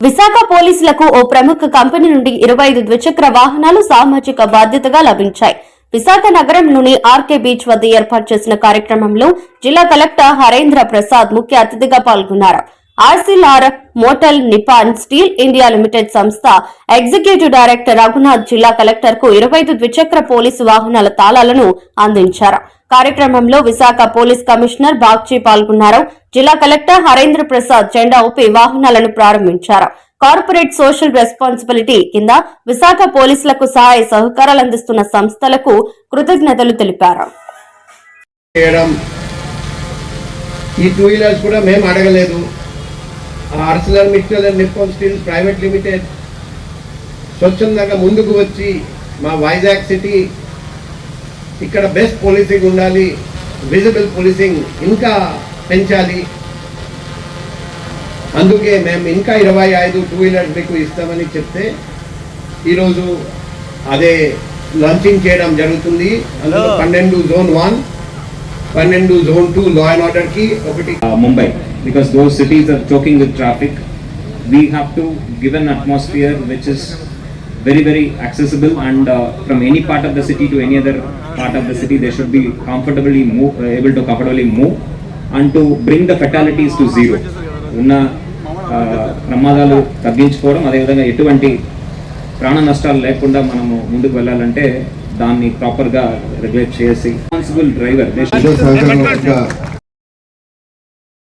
విశాఖ పోలీసులకు ఓ ప్రముఖ కంపెనీ నుండి ఇరవై ఐదు ద్విచక్ర వాహనాలు సామాజిక బాధ్యతగా లభించాయి. విశాఖ నగరంలోని ఆర్కే బీచ్ వద్ద ఏర్పాటు చేసిన కార్యక్రమంలో జిల్లా కలెక్టర్ హరేంద్ర ప్రసాద్ ముఖ్య అతిథిగా పాల్గొన్నారు. Arcelor Mittal Nippon steel India limited సంస్థ ఎగ్జిక్యూటివ్ డైరెక్టర్ రఘునాథ్ జిల్లా కలెక్టర్కు ఇరవై ఐదు ద్విచక్ర పోలీసు వాహనాల తాళాలను అందించారు. కార్యక్రమంలో విశాఖ పోలీస్ కమిషనర్ బాగ్చి పాల్గొన్నారు. జిల్లా కలెక్టర్ హరేంద్ర ప్రసాద్ జెండా ఊపి వాహనాలను ప్రారంభించారు. కార్పొరేట్ సోషల్ రెస్పాన్సిబిలిటీ కింద విశాఖ పోలీసులకు సహాయ సహకారాలు అందిస్తున్న సంస్థలకు కృతజ్ఞతలు తెలిపారు. ఈ టూ వీలర్స్ కూడా మేము అడగలేదు. Arcelor Mittal and Nippon steel private limited స్వచ్ఛందంగా ముందుకు వచ్చి మా వైజాగ్ సిటీ ఇక్కడ బెస్ట్ పోలీసింగ్ ఉండాలి విజిబుల్ పోలీసింగ్ ఇంకా పెంచాలి. అందుకే మేము ఇంకా ఇరవై ఐదు టూ వీలర్స్ మీకు ఇస్తామని చెప్తే ఈరోజు అదే లాంచింగ్ చేయడం జరుగుతుంది. అందులో పన్నెండు జోన్ వన్ పన్నెండు జోన్ టూ లా అండ్ ఆర్డర్కి ఒకటి. Mumbai because those cities are choking with traffic. We have to give an atmosphere which is very very accessible and uh, from any part of the city to any other part of the city they should be comfortably move uh, able to comfortably move and to bring the fatalities to zero. ఉన్న ప్రమాదాలు తగ్గించుకోవడం అదేవిధంగా ఎటువంటి ప్రాణ నష్టాలు లేకుండా మనము ముందుకు వెళ్ళాలంటే దాన్ని ప్రాపర్గా రెగ్యులేట్ చేసి రెస్పాన్సిబుల్ డ్రైవర్